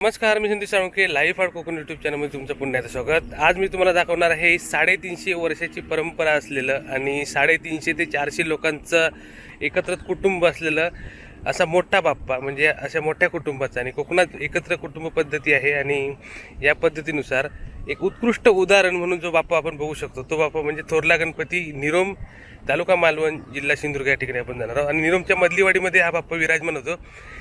नमस्कार मी Sandesh Salunke life art Konkan YouTube चॅनलमध्ये तुमचं पुण्याचं स्वागत. आज मी तुम्हाला दाखवणार आहे साडेतीनशे वर्षाची परंपरा असलेलं आणि साडेतीनशे ते चारशे लोकांचं एकत्र कुटुंब असलेलं असा मोठा बाप्पा म्हणजे अशा मोठ्या कुटुंबाचा आणि कोकणात एकत्र कुटुंब पद्धती आहे आणि या पद्धतीनुसार एक उत्कृष्ट उदाहरण म्हणून जो बाप्पा आपण बघू शकतो तो बाप्पा म्हणजे थोरला गणपती निरोम तालुका मालवण जिल्हा सिंधुदुर्ग या ठिकाणी आपण जाणार आहोत. आणि निरोमच्या मधलीवाडीमध्ये हा बाप्पा विराजमान होतो.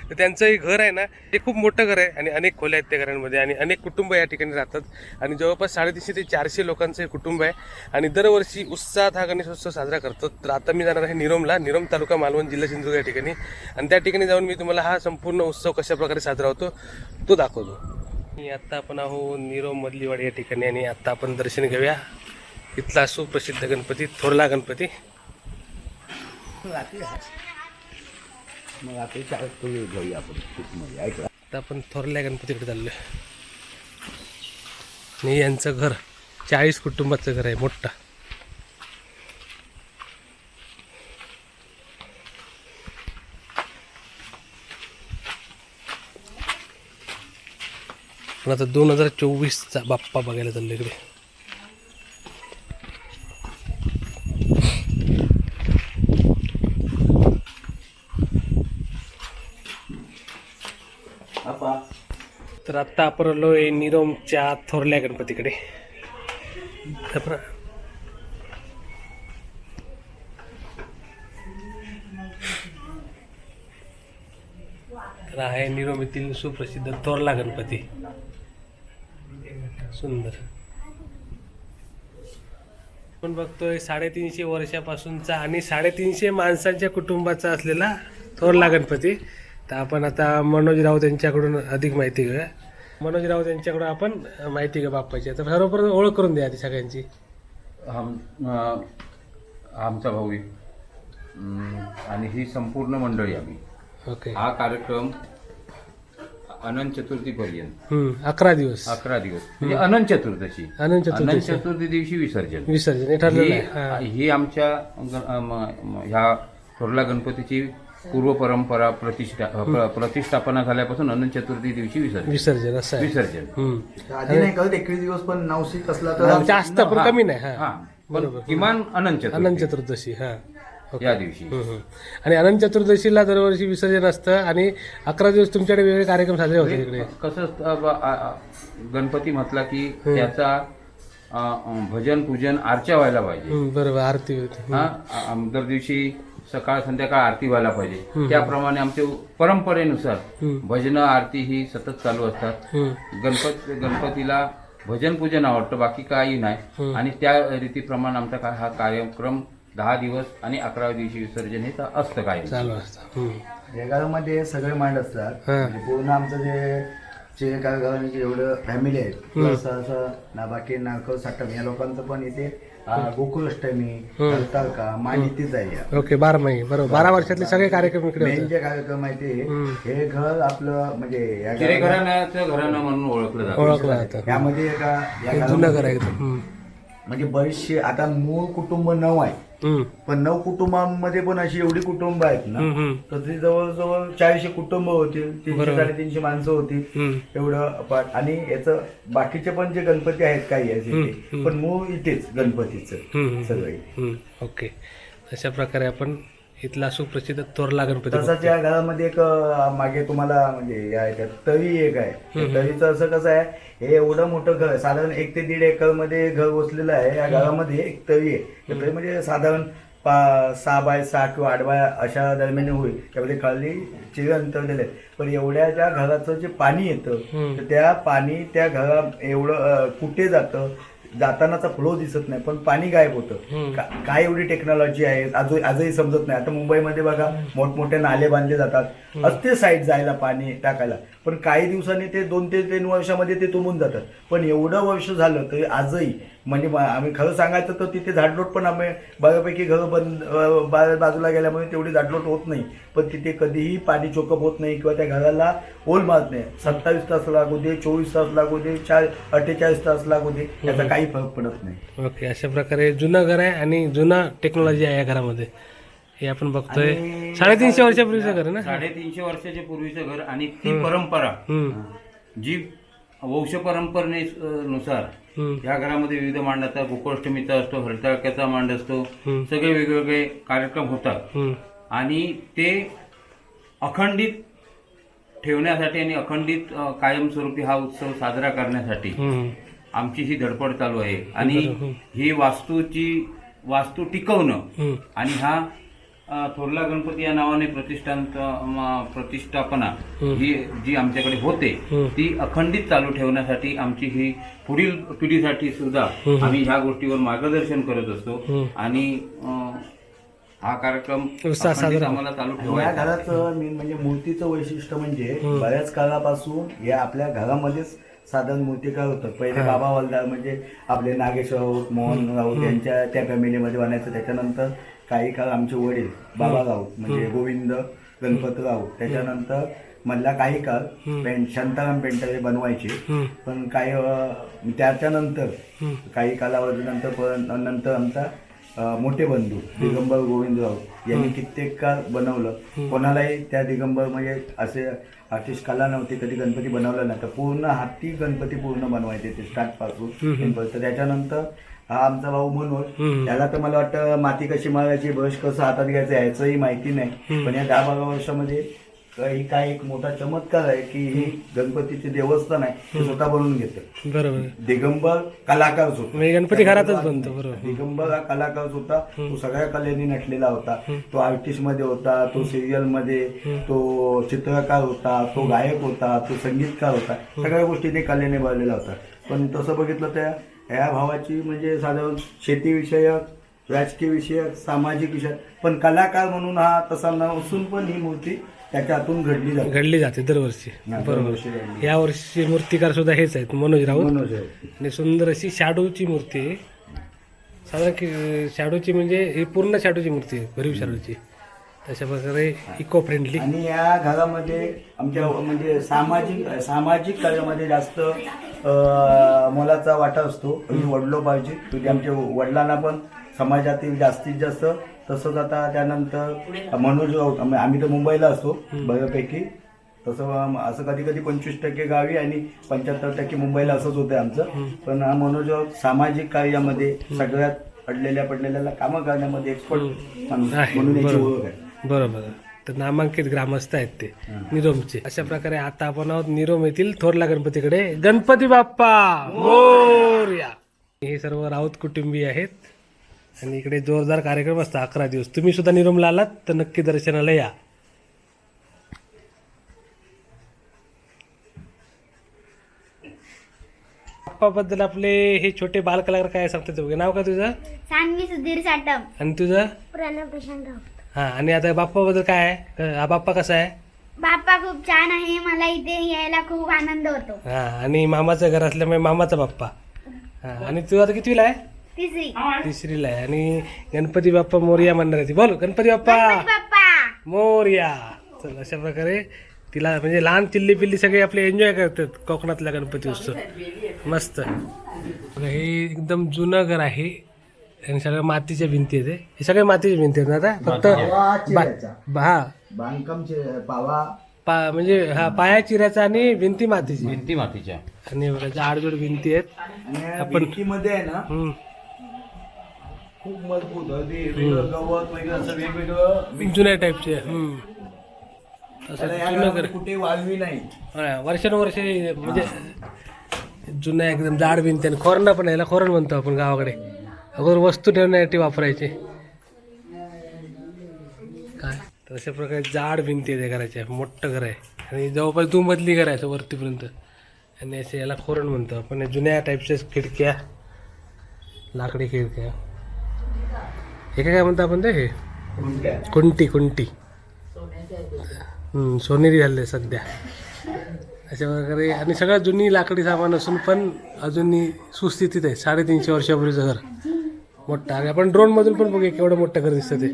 तर त्यांचं हे घर आहे ना ते खूप मोठं घर आहे आणि अनेक खोल्या आहेत त्या घरांमध्ये आणि अनेक कुटुंब या ठिकाणी राहतात. आणि जवळपास साडेतीनशे ते चारशे लोकांचं हे कुटुंब आहे. आणि दरवर्षी उत्साहात हा गणेशोत्सव साजरा करतो. तर आता मी जाणार आहे निरोमला निरोम तालुका मालवण जिल्हा सिंधुदुर्ग या ठिकाणी. आणि त्या ठिकाणी जाऊन मी तुम्हाला हा संपूर्ण उत्सव कशा प्रकारे साजरा होतो तो दाखवतो. आणि आता आपण आहो निरोम मधलीवाडी या ठिकाणी आणि आता आपण दर्शन घेऊया. इथला सुप्रसिद्ध गणपती थोरला गणपती. मग आता शाळेत तो घेऊया आपण आता थोरल्या गणपतीकडे चाललोय. आणि यांचं घर चाळीस कुटुंबाचं घर आहे मोठं. पण आता दोन हजार चोवीसचा बाप्पा बघायला चाललो इकडे. तर आत्ता आपण आलोय निरोमच्या थोरल्या गणपतीकडे. तर आहे निरोम येथील सुप्रसिद्ध थोरला गणपती. सुंदर. आपण बघतोय साडेतीनशे वर्षापासूनचा आणि साडेतीनशे माणसांच्या कुटुंबाचा असलेला थोरला गणपती. तर आपण आता मनोज राऊत यांच्याकडून अधिक माहिती घेऊया. मनोज राऊत यांच्याकडून आपण माहिती घेऊ बाप्पाची. तर बरोबर ओळख करून द्या आधी सगळ्यांची. आम आमचा भाऊ आणि ही संपूर्ण मंडळी आम्ही. ओके. हा कार्यक्रम अनंत चतुर्थीपर्यंत. हम्म, अकरा दिवस. अकरा दिवस. म्हणजे अनंत चतुर्दशी अनंत चतुर्थी अनंत चतुर्थी दिवशी विसर्जन. विसर्जन हे ठरलेलं ही आहे. हा. ही आमच्या ग- ह्या थोरला गणपतीची पूर्व परंपरा प्रतिष्ठा प्र- प्रतिष्ठापना झाल्यापासून अनंत चतुर्थी दिवशी विसर्जन. विसर्जन असं आहे. विसर्जन. हम्म. आधी नाही कळत एकवीस दिवस पण नवशिक असला तर जास्त पण कमी नाही हा. हा. बरोबर किमान अनंत अनंत चतुर्थी चतुर्दशी हा. या दिवशी. आणि अनंत चतुर्दशीला दरवर्षी विसर्जन असतं आणि अकरा दिवस तुमच्याकडे वेगळे कार्यक्रम साजरे होते तिकडे कसं असतं, गणपती म्हटला की त्याचा भजन पूजन आरच्या व्हायला पाहिजे. बरोबर आरती हा. दर दिवशी सकाळ संध्याकाळ आरती व्हायला पाहिजे. त्याप्रमाणे आमच्या परंपरेनुसार. भजन आरती ही सतत चालू असतात. गणपत गणपतीला भजन पूजन आवडतं बाकी काही नाही. आणि त्या रीतीप्रमाणे आमचा हा कार्यक्रम दहा दिवस आणि अकराव्या दिवशी विसर्जन हे तर असतं काय चालू असतं. हम्म. या घरामध्ये सगळे मांड असतात. हा. म्हणजे पूर्ण आमचं जे जे काय घरामध्ये एवढं फॅमिली आहे प्लस असं ना बाकी साठम या लोकांचं पण इथे आ, गोकुळाष्टमी हरताळका मान इथेच आहे ओके बारा महिने बरोबर. बारा वर्षातले सगळे कार्यक्रम इकडे मेन जे कार्यक्रम आहे ते हे घर आपलं म्हणजे या घराण्याचं घराणं म्हणून ओळखलं जातं. ओळखलं जातं. यामध्ये एका या जुनं घर आहे. म्हणजे बरीचशी आता मूळ कुटुंब नऊ आहे. पण नऊ कुटुंबांमध्ये पण अशी एवढी कुटुंब आहेत ना. तर ती जवळजवळ चारशे कुटुंब होतील तीनशे साडेतीनशे माणसं होती. एवढं आणि याचं बाकीचे पण जे गणपती आहेत काही इथे पण मूळ इथेच गणपतीचं. सगळे. ओके अशा प्रकारे आपण इथला सुप्रसिद्ध थोरला गणपती तसंच या घरामध्ये एक अं, मागे तुम्हाला म्हणजे या ह्याच्यात तळी एक आहे. तळीचं असं कसं आहे हे एवढं मोठं घर साधारण एक ते दीड एकरमध्ये घर वसलेलं आहे. या घरामध्ये एक तळी आहे. त्या तळीमध्ये साधारण पा सहा बाय सहा किंवा आठ बाय अशा दरम्यान होईल. त्यामध्ये खाली चिरे अंतरलेले आहेत. पण एवढ्या ज्या घराचं जे पाणी येतं तर त्या पाणी त्या घरा एवढं अं, कुठे जातं? जातानाचा फ्लो दिसत नाही पण पाणी गायब होतं. का- काय एवढी टेक्नॉलॉजी आहे आज आजही समजत नाही. आता मुंबईमध्ये बघा मोठमोठे नाले बांधले जातात. असते साईड जायला पाणी टाकायला. पण काही दिवसांनी ते दोन ते तीन वर्षामध्ये ते तुंबून जातात. पण एवढं वर्ष झालं तरी आजही म्हणजे आम्ही खरं सांगायचं तर तिथे झाडलोट पण आम्ही बऱ्यापैकी घरं बंद बा- बाजूला गेल्यामुळे तेवढी झाडलोट होत नाही. पण तिथे कधीही पाणी चोकअप होत नाही किंवा त्या घराला ओल मारत नाही. सत्तावीस तास लागू दे चोवीस तास लागू दे चार अठ्ठेचाळीस तास लागू दे याचा काही फरक पडत नाही. ओके अशा प्रकारे जुनं घर आहे आणि जुना टेक्नॉलॉजी आहे या घरामध्ये. हे आपण बघतोय. साडेतीनशे वर्षापूर्वीचं घर ना? साडेतीनशे वर्षाच्या पूर्वीचं घर आणि ती परंपरा. जी वंश परंपरे नुसार हम्म. या घरामध्ये विविध मांडाचा गोकुळाष्टमीचा असतो हरताळक्याचा मांड असतो. सगळे वेगवेगळे कार्यक्रम होतात. आणि ते अखंडित ठेवण्यासाठी आणि अखंडित कायमस्वरूपी हा उत्सव साजरा करण्यासाठी. आमची ही धडपड चालू आहे आणि ही वास्तूची वास्तू टिकवणं. आणि हा थोरला गणपती या नावाने प्रतिष्ठान प्रतिष्ठापना ही जी आमच्याकडे होते ती अखंडित चालू ठेवण्यासाठी आमची ही पुढील पिढीसाठी सुद्धा आम्ही ह्या गोष्टीवर मार्गदर्शन करत असतो. आणि हा कार्यक्रम. आम्हाला चालू या ठेवायचा घराचं मेन म्हणजे मूर्तीचं वैशिष्ट्य म्हणजे बऱ्याच काळापासून या आपल्या घरामध्येच साधारण मूर्तिकार होतं पहिले बाबा वलदार म्हणजे आपले नागेश राऊत मोहन राऊत यांच्या त्या फॅमिलीमध्ये बनायचं. त्याच्यानंतर काही काळ आमचे वडील बाबा राऊत म्हणजे गोविंद गणपत राऊत त्याच्यानंतर मधला काही काळ पेंट शांताराम पेंटर हे बनवायचे पण काही त्याच्यानंतर काही कालावधीनंतर पण नंतर आमचा मोठे बंधू दिगंबर गोविंद राऊत यांनी कित्येक काळ बनवलं. कोणालाही त्या दिगंबर म्हणजे असे आर्टिस्ट कला नव्हती कधी गणपती बनवला नाही तर पूर्ण हाती गणपती पूर्ण बनवायचे ते स्टार्टपासून. तर त्याच्यानंतर हा आमचा भाऊ मनोज. त्याला तर मला वाटतं माती कशी मारायची ब्रश कसं हातात घ्यायचं याचंही माहिती नाही. पण या दहा बारा वर्षामध्ये ही काय एक मोठा चमत्कार आहे की ही गणपतीचे देवस्थान आहे ते स्वतः बनवून घेतं बरोबर. दिगंबर कलाकार होता. म्हणजे गणपती घरातच बनतो बरोबर. दिगंबर हा कलाकार होता. तो सगळ्या कलेने नटलेला होता. तो आर्टिस्टमध्ये होता तो सिरियलमध्ये तो चित्रकार होता तो गायक होता तो संगीतकार होता. सगळ्या गोष्टीने कलेने भरलेला होता. पण तसं बघितलं तर ह्या भावाची म्हणजे साधारण शेतीविषयक राजकीय विषयक सामाजिक विषय पण कलाकार म्हणून हा तसा नसून पण ही मूर्ती त्याच्या हातून घडली जाते. घडली जाते दरवर्षी. बरोबर. या वर्षी मूर्तिकार सुद्धा हेच आहेत मनोज राऊत. मनोज. आणि सुंदर अशी शॅडोची मूर्ती. आहे साधारण की शॅडोची म्हणजे ही पूर्ण शॅडोची मूर्ती आहे भरीव शॅडोची. तशा प्रकारे इको फ्रेंडली आणि या घरामध्ये आमच्या म्हणजे सामाजिक सामाजिक कार्यामध्ये जास्त मोलाचा वाटा असतो. म्हणजे वडलोपार्जित म्हणजे आमच्या वडिलांना पण समाजातील जास्तीत जास्त तसंच आता त्यानंतर मनोज राऊत आम्ही तर मुंबईला असतो बऱ्यापैकी. तसं असं कधी कधी पंचवीस टक्के गावी आणि पंच्याहत्तर टक्के मुंबईला असंच होतं आमचं. पण हा मनोज राऊत सामाजिक कार्यामध्ये सगळ्यात अडलेल्या पडलेल्या कामं करण्यामध्ये एक्सपर्ट म्हणून याची ओळख आहे. बरोबर. तर नामांकित ग्रामस्थ आहेत ते निरोमचे. अशा प्रकारे आता आपण आहोत निरोम येथील थोरला गणपतीकडे. गणपती बाप्पा मोरया. हे सर्व राऊत कुटुंबीय आहेत. आणि इकडे जोरदार कार्यक्रम असतात अकरा दिवस. तुम्ही सुद्धा निरोमला आलात तर नक्की दर्शनाला या. बाप्पाबद्दल आपले हे छोटे बालकलाकार काय सांगतात बघा. नाव का तुझं? सान्वी सुधीर साटम आणि तुझं? प्रणव प्रशांत हा आणि आता बाप्पाबद्दल काय आहे? हा बाप्पा कसा आहे? बाप्पा खूप छान आहे मला इथे यायला खूप आनंद होतो. हा आणि मामाचं घर असल्यामुळे मामाचा बाप्पा. हा आणि तू आता कितवीला आहे? तिसरी. तिसरीला आहे आणि गणपती बाप्पा मोरया म्हणणार आहे ती बोल गणपती बाप्पा. बाप्पा. मोरया. चल अशा प्रकारे तिला म्हणजे लहान चिल्ली पिल्ली सगळे आपले एन्जॉय करतात कोकणातला गणपती उत्सव. मस्त. बघा, हे एकदम जुनं घर आहे. आणि सगळ्या मातीच्या भिंती आहेत हे. हे सगळे मातीच्या भिंती आहेत ना आता? फक्त बा- चिऱ्याचा. हा. बांधकामचे पावा. पा म्हणजे हा पाया चिऱ्याचा आणि भिंती मातीची. भिंती मातीच्या. आणि बघा जाडजोड भिंती आहेत. आणि या आपण- भिंतीमध्ये आहे ना हम्म. खूप मजबूत अगदी वेगळं गवत वगैरे असं वेगवेगळं जुन्या टाईपचे हम्म. असं त्याला या जुनं घर. घरामध्ये कुठे वाळवी नाही. हा, वर्षानुवर्षे म्हणजे जुन्या एकदम जाड भिंती आणि खोरणा पण आहे याला खोरण म्हणतो आपण गावाकडे. अगोदर वस्तू ठेवण्यासाठी वापरायचे. काय? तर अशा प्रकारे जाड भिंती आहे घराच्या. मोठं घर आहे. आणि जवळपास दोन मजली घर आहे असं वरतीपर्यंत. आणि असे याला खोरण म्हणतो आपण. जुन्या टाईपच्या खिडक्या लाकडी खिडक्या. हे काय म्हणतो आपण ते? हे? कुंटी कुंटी. सोनेरी झाले सध्या. अशा प्रकारे आणि सगळ्यात जुनी लाकडी सामान असून पण अजूनही सुस्थितीत आहे. साडेतीनशे वर्षापूर्वीचं घर. मोठं आणि आपण ड्रोन मधून पण बघूया केवढं मोठं घर दिसतं ते.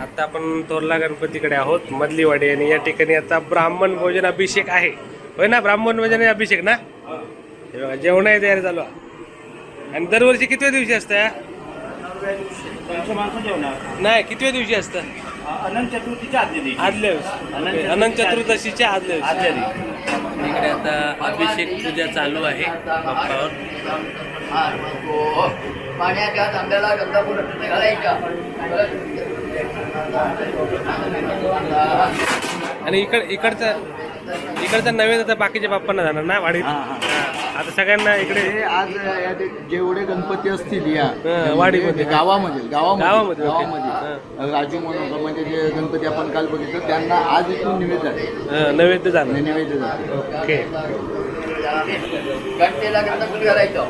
आता आपण तोरला गणपतीकडे आहोत मधलीवाडी. आणि या ठिकाणी आता ब्राह्मण भोजन अभिषेक आहे. होय ना? ब्राह्मण भोजन अभिषेक ना? हे बघा जेवणाची तयारी चालू आहे. आणि दरवर्षी कितव्या दिवशी असतं? नाही कितव्या दिवशी असतं? अनंत चतुर्थीच्या आदल्या दिवशी. आदल्या दिवशी अनंत चतुर्दशीच्या आदल्या दिवशी. इकडे आता अभिषेक पूजा चालू आहे. पाण्याच्या तांब्याला गंगापूर घालायच्या आणि इकड इकडचा इकडचा नैवेद्य आता बाकीच्या बाप्पांना जाणार ना वाडीत? आता सगळ्यांना इकडे हे आज जेवढे गणपती असतील या हं, वाडीमध्ये. गावामध्ये गावामध्ये गावामध्ये, राजू म्हणून म्हणजे जे गणपती आपण काल बघितलं त्यांना आज इथून निवेद आहे. अं, नैवेद्य जाणार. नैवेद्य जाते ओके. घालायचं.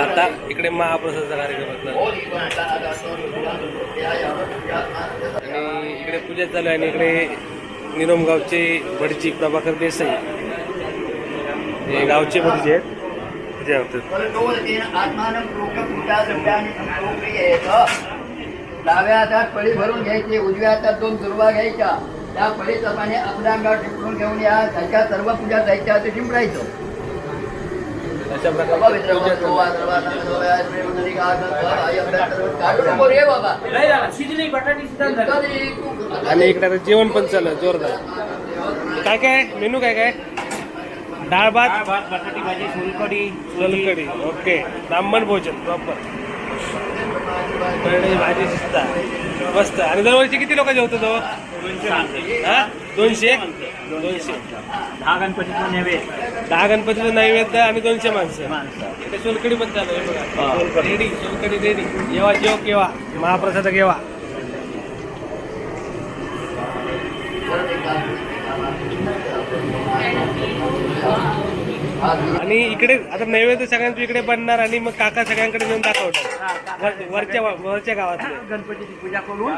आता इकडे महाप्रसादचा कार्यक्रम असणार. आणि इकडे पूजा चालू आहे आणि इकडे निरोमगावचे भटजी प्रभाकर देसाई. हे गावचे भटजी आहेत. पूजा होतात डाव्या हातात पळी भरून घ्यायची उजव्या हातात दोन दुर्वा घ्यायच्या. त्या पाणी आपल्या अंगावर टिपळून घेऊन या त्याच्या सर्व पूजा जायच्या ते शिंपडायचं आणि इकडे आता जेवण पण चालू आहे जोरदार काय काय मेनू काय काय डाळ भात बटाटी भाजी सोलकडी सोलकढी ओके ब्राह्मण भोजन प्रॉपर भाजी शिजता मस्त आणि दरवर्षी किती लोक जेवतो तो हा दोनशे दोनशे दहा गणपतीचा नैवेद्य. दहा गणपतीचं नैवेद्य आणि दोनशे माणसं. इथे सोलकडी पण चालू आहे बघा. रेडी सोलकडी रेडी. जेव्हा जेव केव्हा महाप्रसाद केव्हा आणि इकडे आता नैवेद्य सगळ्यांचं इकडे बनणार आणि मग काका सगळ्यांकडे नेऊन दाखवणार वर- वरच्या वरच्या गावातले गणपतीची पूजा करून हा.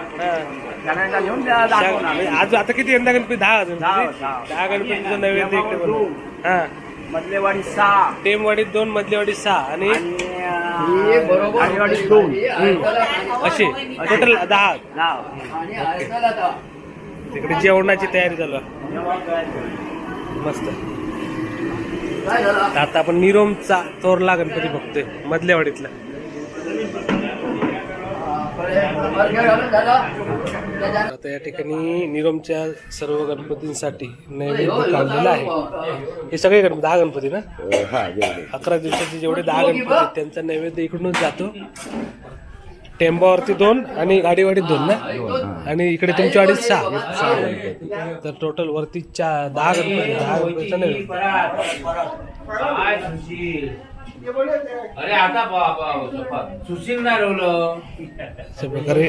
सगळ्यांना घेऊन म्हणजे आज आता किती यंदा गणपती? दहा गणपती दहा, दहा. दहा गणपतीचं नैवेद्य इकडे बनवणार हा. मधलेवाडी सहा. टेमवाडीत दोन मधलेवाडीत सहा. आणि बरोबर. दोन. असे. टोटल दहा. तिकडे जेवणाची तयारी चालू आहे. मस्त. आता आपण निरोमचा चोरला गणपती बघतोय? मधल्यावाडीतला. आता या ठिकाणी निरोमच्या सर्व गणपतींसाठी नैवेद्य काढलेला आहे. हे सगळे गणपती दहा गणपती ना? हा अकरा दिवसाचे जेवढे दहा गणपती आहेत, त्यांचा नैवेद्य इकडूनच जातो. टेम्पावरती दोन आणि गाडीवाडीत दोन ना? आणि इकडे तुमच्या वाडीत सहा. तर टोटल वरती चार दहा गणपती दहा गणपतीचा नैवेद्य अरे आता सुशील नाही रवलं. अशा प्रकारे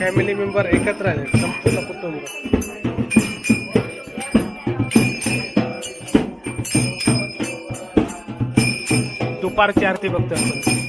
फॅमिली मेंबर एकत्र आले संपूर्ण कुटुंब. दुपारची आरती बघतो आपण.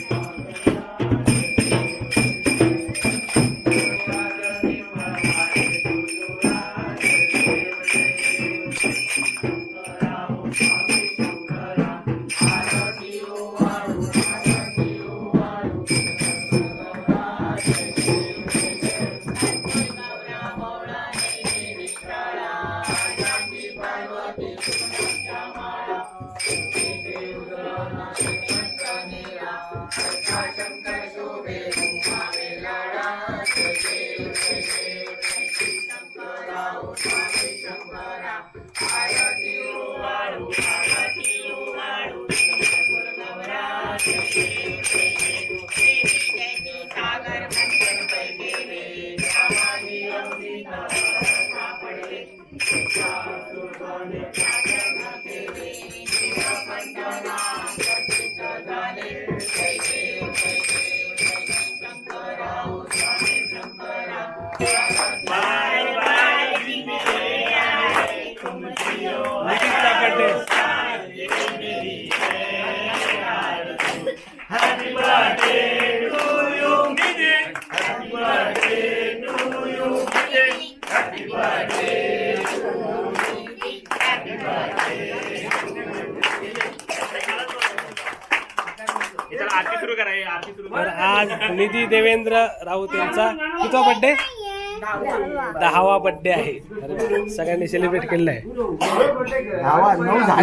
आज निधी देवेंद्र राऊत यांचा कितवा बड्डे दहावा बड्डे आहे. सगळ्यांनी सेलिब्रेट केलेला आहे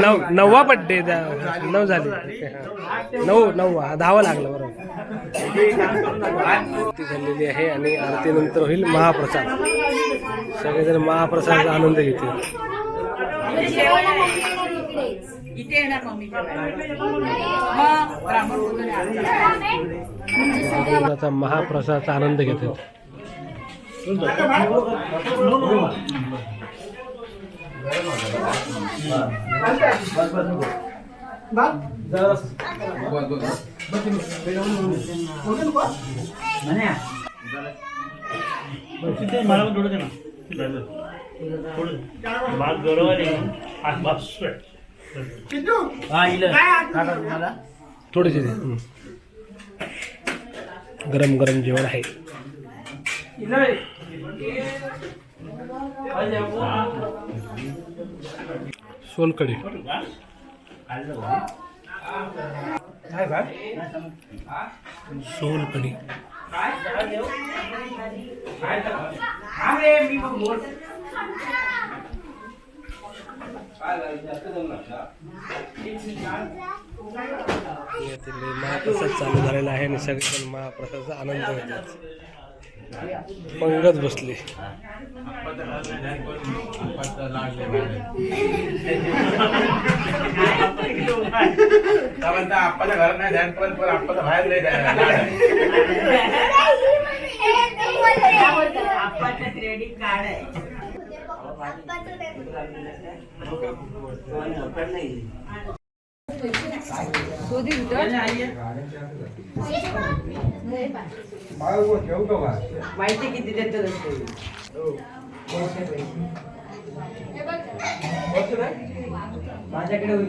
नऊ नववा बड्डे नऊ झाले. नऊ नऊ दहावा लागला बरोबर. आरती झालेली आहे आणि आरतीनंतर होईल महाप्रसाद. सगळेजण महाप्रसादाचा आनंद घेतील. इथे येणार मग ब्राह्मण भोजन आहे आमचं. आता महाप्रसादाचा आनंद घेतात थोडेसे दे हं. गरम गरम जेवण आहे सोलकडी सोलकडी यातील महाप्रसाद चालू झालेला आहे आणि सगळेजण महाप्रसादाचा आनंद घेतात. पंगत बसली. माहिती किती नाही माझ्याकडे उद्याच नाही बसत आहे त्याला बहुधा आहे. एखाद्या मोठी मिरची लागताना म्हणजे मोठी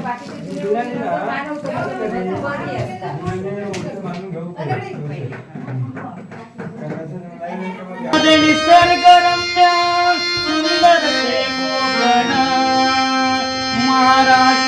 बाकीचे मानवतो बरी असतात महाराष्ट्रामध्ये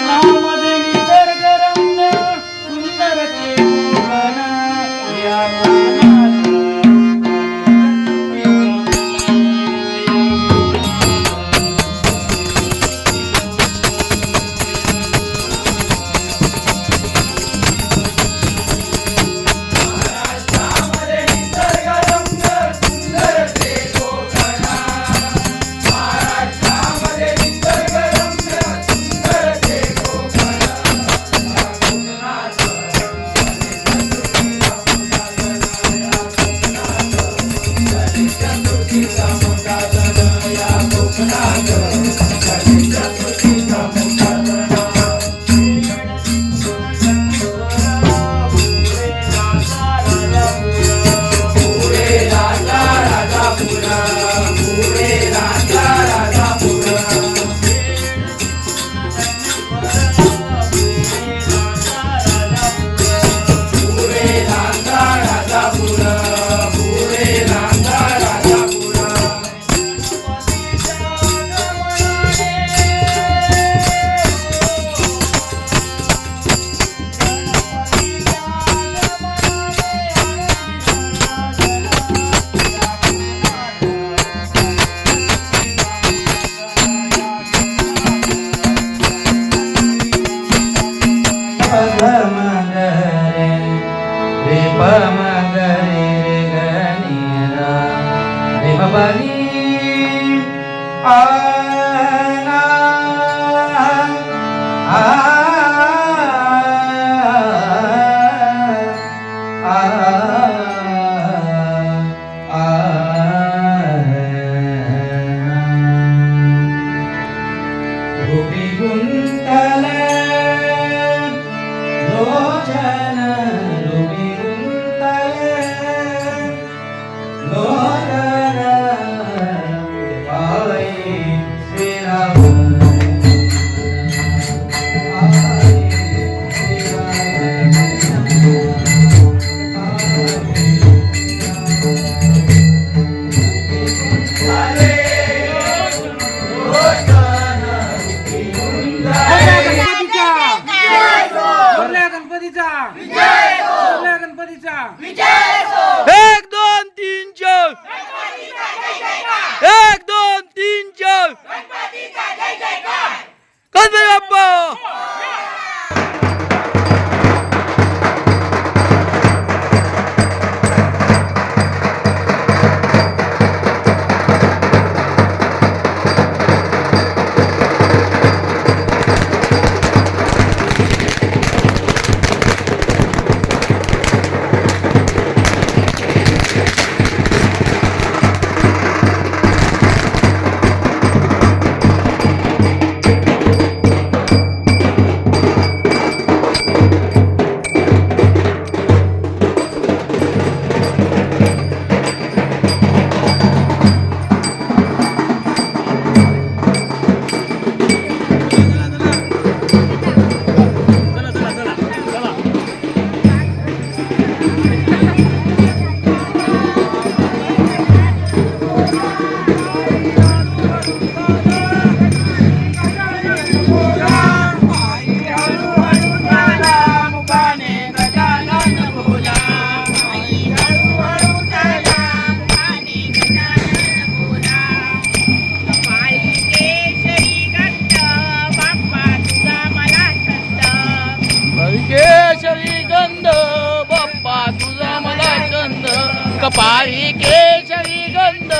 पारी केशरी गंध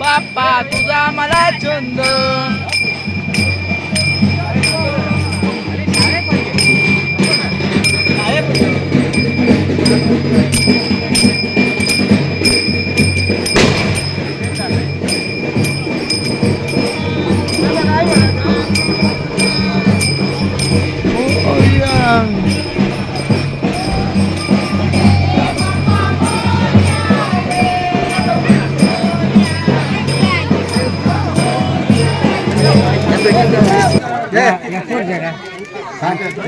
बाप्पा तुझा मला छंद.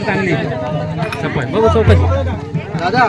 चांगली बघू सोबत दादा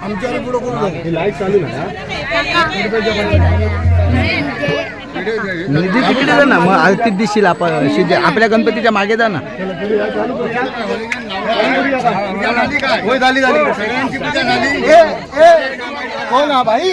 टाकत राहू निधी तिकडे जा ना मग आरतीत दिसशील आपण शिजे आपल्या गणपतीच्या मागे जा ना होय झाली झाली सगळ्यांची पूजा झाली हो ना भाई